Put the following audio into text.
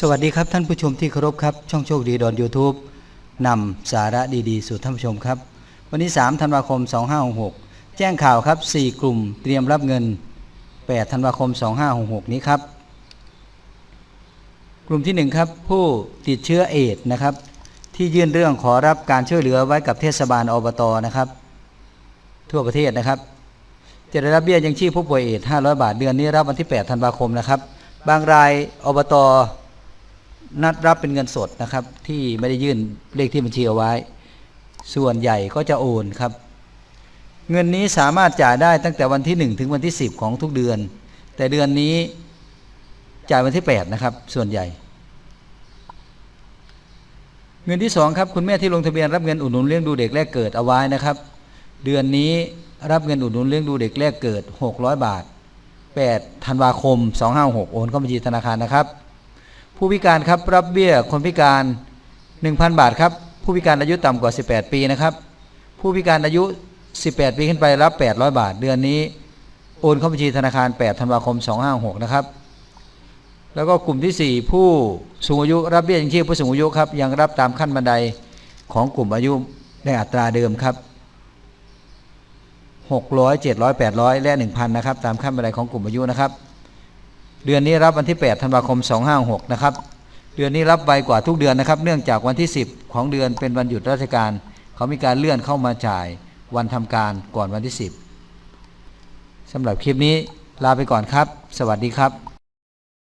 สวัสดีครับท่านผู้ชมที่เคารพครับ ช่องโชคดีดอน YouTube นำสาระดีๆ สู่ท่านผู้ชมครับ วันนี้ 3 ธันวาคม 2566 แจ้งข่าวครับ 4 กลุ่มเตรียมรับเงิน 8 ธันวาคม 2566 นี้ครับ กลุ่มที่ 1 ครับ ผู้ติดเชื้อเอดส์นะครับ ที่ยื่นเรื่องขอรับการช่วยเหลือไว้กับเทศบาลอบตนะครับ ทั่วประเทศนะครับ จะได้รับเบี้ยยังชีพผู้ป่วยเอดส์500 บาทเดือนนี้รับวันที่ 8 ธันวาคมนะครับ บางรายอบต นัดรับเป็นเงินสดนะครับ ที่ไม่ได้ยื่นเลขที่บัญชีเอาไว้ ส่วนใหญ่ก็จะโอนครับ เงินนี้สามารถจ่ายได้ตั้งแต่วันที่ 1 ถึงวันที่ 10 ของทุกเดือน แต่เดือนนี้จ่ายวันที่ 8 นะครับ ส่วนใหญ่ เงินที่ 2 ครับคุณแม่ที่ลงทะเบียนรับเงินอุดหนุนเลี้ยงดูเด็กแรกเกิดเอาไว้นะครับ เดือนนี้รับเงินอุดหนุนเลี้ยงดูเด็กแรกเกิด 600 บาท8ธันวาคม 256 โอนเข้าบัญชีธนาคารนะครับ ผู้พิการครับรับเบี้ยคนพิการ 1,000 บาทครับผู้พิการอายุต่ำกว่า 18 ปีนะครับ ผู้พิการอายุ 18 ปีขึ้นไปรับ 800 บาท เดือนนี้โอนเข้าบัญชีธนาคาร 8 ธันวาคม 256 นะครับ แล้วก็กลุ่มที่ 4 ผู้สูงอายุรับเบี้ยยังชีพผู้สูงอายุครับยังรับตามขั้นบันไดของกลุ่มอายุในอัตราเดิมครับ 600 700 800 และ 1,000 นะครับ ตามขั้นบันไดของกลุ่มอายุนะครับ เดือนนี้รับวันที่8ธันวาคม 256 นะครับ เดือนนี้รับไวกว่าทุกเดือนนะครับ เนื่องจากวันที่ 10 ของเดือนเป็นวันหยุดราชการ เขามีการเลื่อนเข้ามาจ่ายวันทำการก่อนวันที่ 10สำหรับคลิปนี้ลาไปก่อนครับ สวัสดีครับ